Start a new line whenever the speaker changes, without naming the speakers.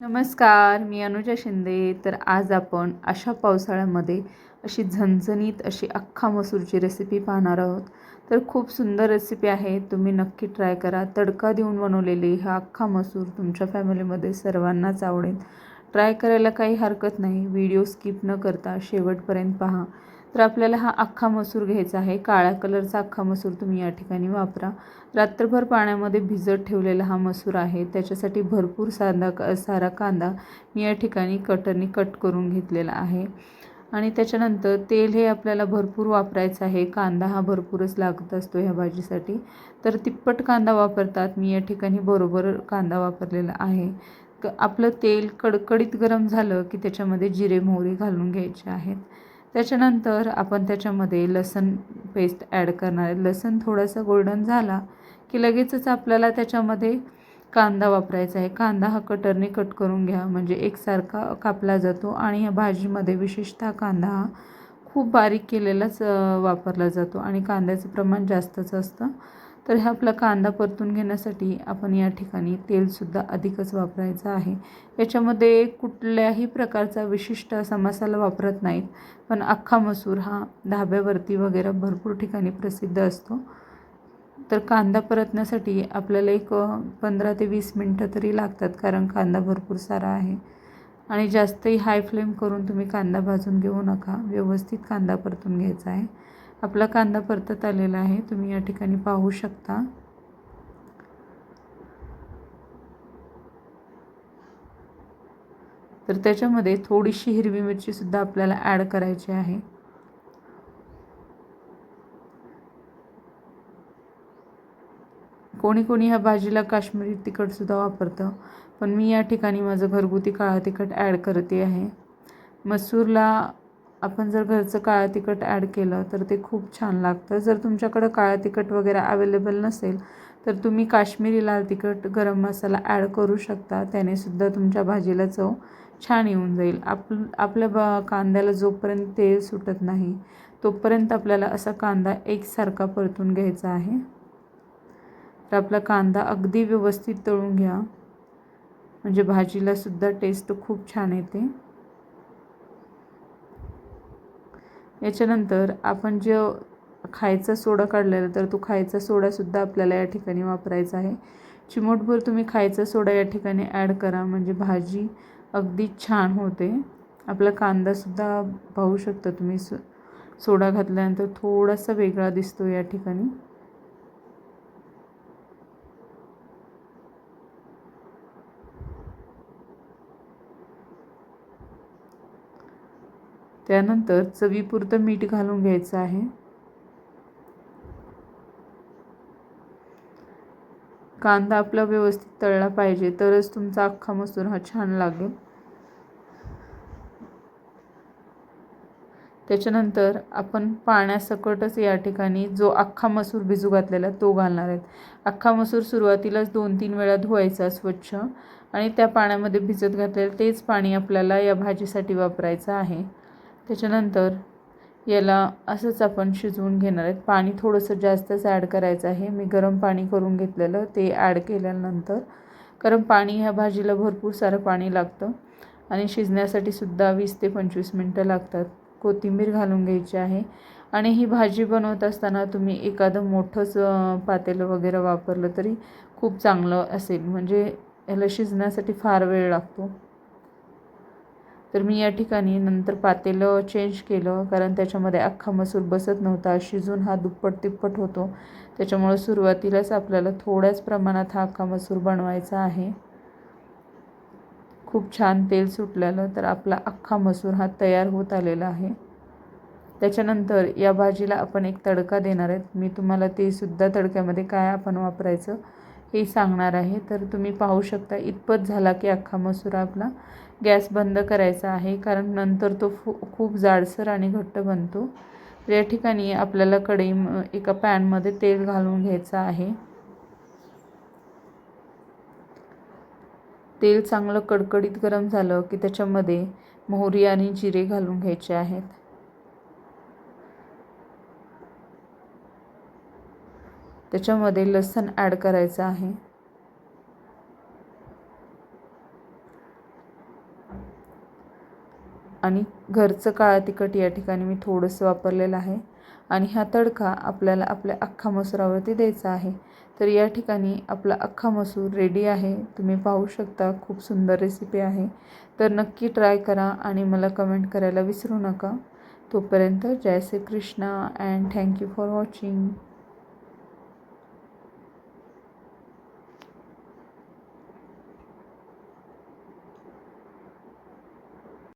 नमस्कार मी अनुजा शिंदे. तर आज आपण अशा पावसाळ्यामध्ये अशी झणझणीत अशी अख्खा मसूरची रेसिपी पाहणार आहोत. तर खूप सुंदर रेसिपी आहे तुम्ही नक्की ट्राय करा. तडका देऊन बनवलेली हा अख्खा मसूर तुमच्या फॅमिलीमध्ये सर्वांनाच आवडेल. ट्राय करायला काही हरकत नाही व्हिडिओ स्किप न करता शेवटपर्यंत पहा. तर आपल्याला हा अख्खा मसूर घ्यायचा आहे. काळ्या कलरचा अख्खा मसूर तुम्ही या ठिकाणी वापरा. रात्रभर पाण्यामध्ये भिजत ठेवलेला हा मसूर आहे. त्याच्यासाठी भरपूर साधा सारा कांदा मी या ठिकाणी कटरनी कट करून घेतलेला आहे. आणि त्याच्यानंतर तेल हे आपल्याला भरपूर वापरायचं आहे. कांदा हा भरपूरच लागत असतो ह्या भाजीसाठी. तर तिप्पट कांदा वापरतात. मी या ठिकाणी बरोबर कांदा वापरलेला आहे. क आपलं तेल कडकडीत गरम झालं की त्याच्यामध्ये जिरे मोहरी घालून घ्यायचे आहेत. त्याच्यानंतर आपण त्याच्यामध्ये लसण पेस्ट ॲड करणार आहे. लसण थोडासा गोल्डन झाला की लगेचच आपल्याला त्याच्यामध्ये कांदा वापरायचा आहे. कांदा हा कटरने कट करून घ्या. म्हणजे एकसारखा कापला जातो आणि या भाजीमध्ये विशेषतः कांदा हा खूप बारीक केलेलाच वापरला जातो आणि कांद्याचं प्रमाण जास्तच असतं. तर हा आपला कांदा परतून घेण्यासाठी आपण या ठिकाणी तेलसुद्धा अधिकच वापरायचं आहे. याच्यामध्ये कुठल्याही प्रकारचा विशिष्ट असा मसाला वापरत नाहीत पण अख्खा मसूर हा धाब्यावरती वगैरे भरपूर ठिकाणी प्रसिद्ध असतो. तर कांदा परतण्यासाठी आपल्याला एक पंधरा ते वीस मिनटं तरी लागतात कारण कांदा भरपूर सारा आहे. आणि जास्तही हाय फ्लेम करून तुम्ही कांदा भाजून घेऊ नका. व्यवस्थित कांदा परतून घ्यायचा आहे. आपला कांदा परतत आलेला आहे. तुम्ही या ठिकाणी पाहू शकता. तर त्याच्यामध्ये थोडीशी हिरवी मिरचीसुद्धा आपल्याला ॲड करायची आहे. कोणी कोणी ह्या भाजीला काश्मीरी तिखटसुद्धा वापरतं. पण मी या ठिकाणी माझं घरगुती काळा तिखट ॲड करते आहे. मसूरला आपण जर घरचं काळं तिखट ॲड केलं तर ते खूप छान लागतं. जर तुमच्याकडं काळं तिखट वगैरे अवेलेबल नसेल तर तुम्ही काश्मीरी लाल तिखट गरम मसाला ॲड करू शकता. त्यानेसुद्धा तुमच्या भाजीला चव छान येऊन जाईल. आप आपल्या बा कांद्याला जोपर्यंत तेल सुटत नाही तोपर्यंत आपल्याला असा कांदा एकसारखा परतून घ्यायचा आहे. तर आपला कांदा अगदी व्यवस्थित तळून घ्या. म्हणजे भाजीलासुद्धा टेस्ट खूप छान येते. याच्यानंतर आपण जे खायचा सोडा काढलेला तर तो खायचा सोडासुद्धा आपल्याला या ठिकाणी वापरायचा आहे. चिमोटभर तुम्ही खायचा सोडा या ठिकाणी ॲड करा म्हणजे भाजी अगदी छान होते. आपला कांदासुद्धा पाहू शकता तुम्ही सो सोडा घातल्यानंतर थोडासा वेगळा दिसतो या ठिकाणी. त्यानंतर चवीपुरतं मीठ घालून घ्यायचं आहे. कांदा आपला व्यवस्थित तळला पाहिजे तरच तुमचा अख्खा मसूर हा छान लागेल. त्याच्यानंतर आपण पाण्यासकटच या ठिकाणी जो अख्खा मसूर भिजू घातलेला तो घालणार आहेत अख्खा मसूर सुरुवातीलाच दोन तीन वेळा धुवायचा स्वच्छ आणि त्या पाण्यामध्ये भिजत घातलेलं तेच पाणी आपल्याला या भाजीसाठी वापरायचं आहे. त्याच्यानंतर याला असंच आपण शिजवून घेणार आहेत. पाणी थोडंसं जास्तच ॲड करायचं आहे. मी गरम पाणी करून घेतलेलं ते ॲड केल्यानंतर कारण पाणी ह्या भाजीला भरपूर सारं पाणी लागतं आणि शिजण्यासाठी सुद्धा वीस ते पंचवीस मिनटं लागतात. कोथिंबीर घालून घ्यायची आहे आणि ही भाजी बनवत असताना तुम्ही एखादं मोठंच पातेलं वगैरे वापरलं तरी खूप चांगलं असेल. म्हणजे याला शिजण्यासाठी फार वेळ लागतो. तर मी या ठिकाणी नंतर पातेलं चेंज केलं कारण त्याच्यामध्ये अख्खा मसूर बसत नव्हता. शिजून हा दुप्पट तिप्पट होतो. त्याच्यामुळं सुरुवातीलाच आपल्याला थोड्याच प्रमाणात हा अख्खा मसूर बनवायचा आहे. खूप छान तेल सुटलेलं तर आपला अख्खा मसूर हा तयार होत आलेला आहे. त्याच्यानंतर या भाजीला आपण एक तडका देणार आहेत. मी तुम्हाला ते सुद्धा तडक्यामध्ये काय आपण वापरायचं हे सांगणार आहे. तर तुम्ही पाहू शकता इतपत झाला की अख्खा मसूर आपला गॅस बंद करायचा आहे. कारण नंतर तो फू खूप जाडसर आणि घट्ट बनतो. तर या ठिकाणी आपल्याला कढई एका पॅनमध्ये तेल घालून घ्यायचं आहे. तेल चांगलं कडकडीत गरम झालं की त्याच्यामध्ये मोहरी आणि जिरे घालून घ्यायचे आहेत. त्याच्यामध्ये लसण ॲड करायचं आहे. आणि घरचं काळा तिखट या ठिकाणी मी थोडंसं वापरलेलं आहे. आणि हा तडका आपल्याला आपल्या अख्खा मसुरावरती द्यायचा आहे. तर या ठिकाणी आपला अख्खा मसूर रेडी आहे. तुम्ही पाहू शकता खूप सुंदर रेसिपी आहे. तर नक्की ट्राय करा आणि मला कमेंट करायला विसरू नका. तोपर्यंत जय Shri Krishna and thank you for watching